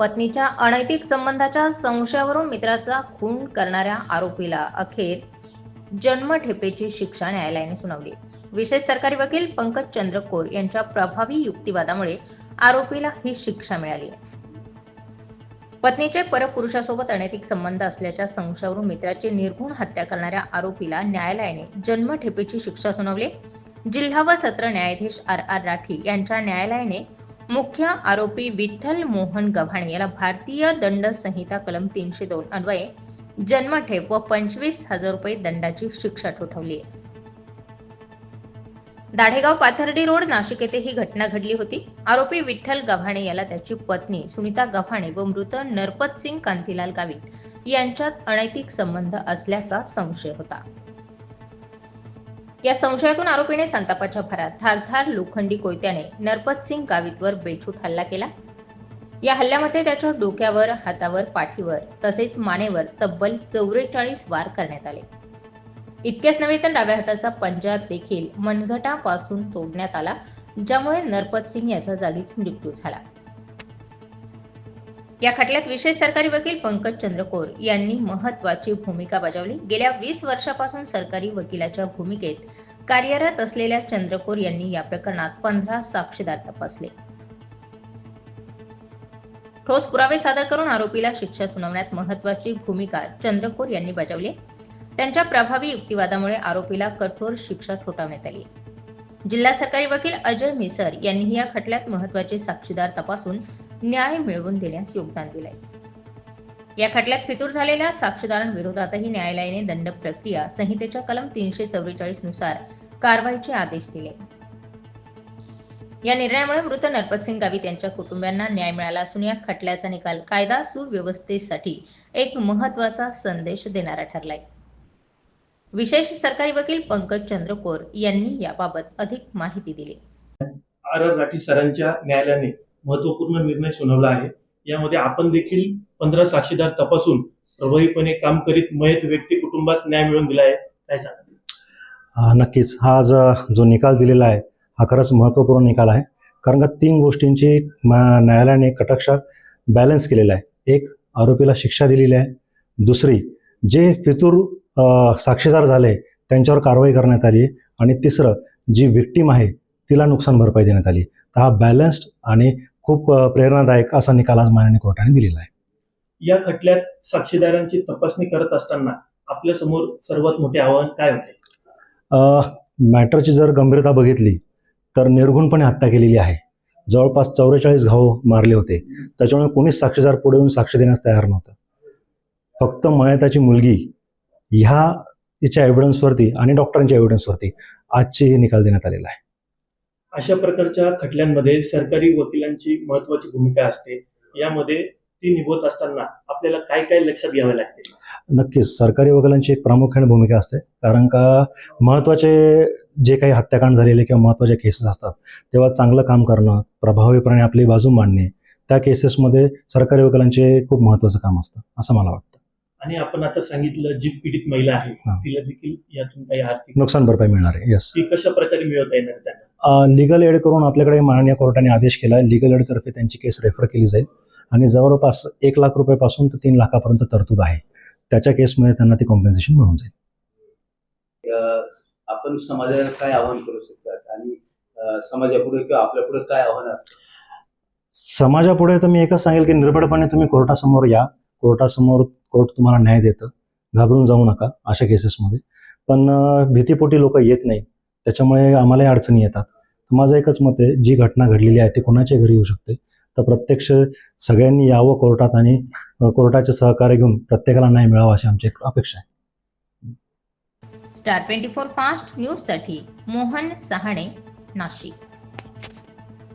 पत्नीच्या अनैतिक संबंधाच्या संशयावरून मित्राचा खून करणाऱ्या आरोपीला अखेर जन्मठेपेची शिक्षा न्यायालयाने सुनावली. विशेष सरकारी वकील पंकज चंद्रकोर यांच्या प्रभावी युक्तिवादामुळे आरोपीला ही शिक्षा मिळाली. पत्नीचे परपुरुषासोबत अनैतिक संबंध असल्याच्या संशयावरून मित्राची निर्घुण हत्या करणाऱ्या आरोपीला न्यायालयाने जन्मठेपेची शिक्षा सुनावली. जिल्हा व सत्र न्यायाधीश आर आर राठी यांच्या न्यायालयाने मुख्य आरोपी विठ्ठल मोहन गव्हाणे याला भारतीय दंड संहिता कलम तीनशे दोन अन्वये जन्मठेप व पंचवीस हजार रुपये दंडाची शिक्षा ठोठावली आहे. दाढेगाव पाथर्डी रोड नाशिक येथे ही घटना घडली होती. आरोपी विठ्ठल गव्हाणे याला त्याची पत्नी सुनीता गव्हाणे व मृत नरपत सिंग कांतीलाल गावित यांच्यात अनैतिक संबंध असल्याचा संशय होता. या संशयातून आरोपीने संतापाच्या भरात थारथार लोखंडी कोयत्याने नरपत सिंग गावितवर बेछूट हल्ला केला. या हल्ल्यामध्ये त्याच्या डोक्यावर हातावर पाठीवर तसेच मानेवर तब्बल चौवेचाळीस वार करण्यात आले. इतकेच नव्हे तर डाव्या हाताचा पंजा देखील मनगटापासून तोडण्यात आला ज्यामुळे नरपत सिंग याचा जागीच मृत्यू झाला. या खटल्यात विशेष सरकारी वकील पंकज चंद्रकोर यांनी महत्वाची भूमिका बजावली. गेल्या वीस वर्षापासून सरकारी वकिलाच्या भूमिकेत कार्यरत असलेल्या चंद्रकोर यांनी या प्रकरणात पंधरा साक्षीदार तपासले. ठोस पुरावे सादर करून आरोपीला शिक्षा सुनावण्यात महत्वाची भूमिका चंद्रकोर यांनी बजावली. त्यांच्या प्रभावी युक्तिवादामुळे आरोपीला कठोर शिक्षा ठोठावण्यात आली. जिल्हा सरकारी वकील अजय मिसर यांनीही या खटल्यात महत्त्वाचे साक्षीदार तपासून न्याय मिळवून देण्यास योगदान दिलंय. या खटल्यात फितूर झालेल्या साक्षीदारांविरोधातही न्यायालयाने दंड प्रक्रिया संहितेच्या कलम तीनशे चौवेचाळीसनुसार कारवाईचे आदेश दिले. या निर्णयामुळे मृत नरपतसिंग गावित यांच्या कुटुंबियांना न्याय मिळाला असून या खटल्याचा निकाल कायदा सुव्यवस्थेसाठी एक महत्त्वाचा संदेश देणारा ठरलाय. विशेष सरकारी वकील पंकज चंद्रकोर यांनी याबाबत अधिक माहिती दिली. आर सरांच्या न्यायालयाने महत्त्वपूर्ण निर्णय सुनावला आहे. यामध्ये आपण देखील पंधरा साक्षीदार तपासून प्रभावीपणे काम करीत मयत व्यक्ती कुटुंबास न्याय मिळवून दिला आहे. काय सांगा नक्कीच. हा जो निकाल दिलेला आहे हा खरंच महत्त्वपूर्ण निकाल आहे. कारण का तीन गोष्टींची न्यायालयाने कटाक्षात बॅलन्स केलेला आहे. एक आरोपीला शिक्षा दिलेली आहे. दुसरी जे फितूर साक्षीदार झाले त्यांच्यावर कारवाई करण्यात आली आहे. आणि तिसरं जी विक्टीम आहे तिला नुकसान भरपाई देण्यात आली तर हा बॅलन्स्ड आणि खूप प्रेरणादायक असा निकाल आज माननीय कोर्टाने दिलेला आहे. या खटल्यात साक्षीदारांची तपासणी करत असताना आपल्यासमोर सर्वात मोठे आव्हान काय होते? मॅटरची जर गंभीरता बघितली तर निर्घुणपणे हत्या केलेली आहे. जवळपास चौवेचाळीस घाव मारले होते. त्याच्यामुळे कोणीच साक्षीदार पुढे येऊन साक्ष देण्यास तयार नव्हतं. फक्त मयताची मुलगी ह्या हिच्या एव्हिडन्सवरती आणि डॉक्टरांच्या एव्हिडन्सवरती आजचे हे निकाल देण्यात आलेला आहे. अशा प्रकारच्या खटल्यांमध्ये सरकारी वकिलांची महत्वाची भूमिका असते. यामध्ये ती निभवत असताना आपल्याला काय काय लक्षात घ्यावे लागते? नक्कीच. सरकारी वकिलांची एक प्रामुख्याने भूमिका असते. कारण का महत्त्वाचे जे काही हत्याकांड झालेले किंवा महत्त्वाचे केसेस असतात तेव्हा चांगलं काम करणं प्रभावीपणे आपली बाजू मांडणे त्या केसेसमध्ये सरकारी वकिलांचे खूप महत्त्वाचं काम असतं असं मला वाटतं. आणि आपण आता सांगितलं जी पीडित महिला आहे. तिला देखील यातून काही आर्थिक नुकसान भरपाई मिळणार आहे. येस ती कशा प्रकारे मिळवता येणार त्यांना? लिगल एड करून आपल्याकडे माननीय कोर्टाने आदेश केला आहे लिगल एडतर्फे त्यांची केस रेफर केली जाईल. आणि जवळपास एक लाख रुपयापासून तर तीन लाखापर्यंत तरतूद आहे. त्याच्या केसमध्ये त्यांना ती कॉम्पेन्सेशन मिळून जाईल. आपण समाजाला काय आव्हान करू शकतात? आणि समाजापुढे किंवा आपल्यापुढे काय आव्हान असतं? समाजापुढे तर मी एकच सांगेल की निर्भयपणे तुम्ही कोर्टासमोर या. कोर्टासमोर कोर्ट तुम्हाला न्याय देतं. घाबरून जाऊ नका अशा केसेसमध्ये पण भीतीपोटी लोक येत नाही त्याच्यामुळे आम्हालाही अडचणी येतात. माझं एकच मत आहे जी घटना घडलेली आहे ती कोणाच्या घरी येऊ शकते. तर प्रत्यक्ष सगळ्यांनी यावं कोर्टात आणि कोर्टाचे सहकार्य घेऊन प्रत्येकाला न्याय मिळावा अशी आमची एक अपेक्षा आहे. स्टार ट्वेंटी फोर फास्ट न्यूजसाठी मोहन सहाणे नाशिक.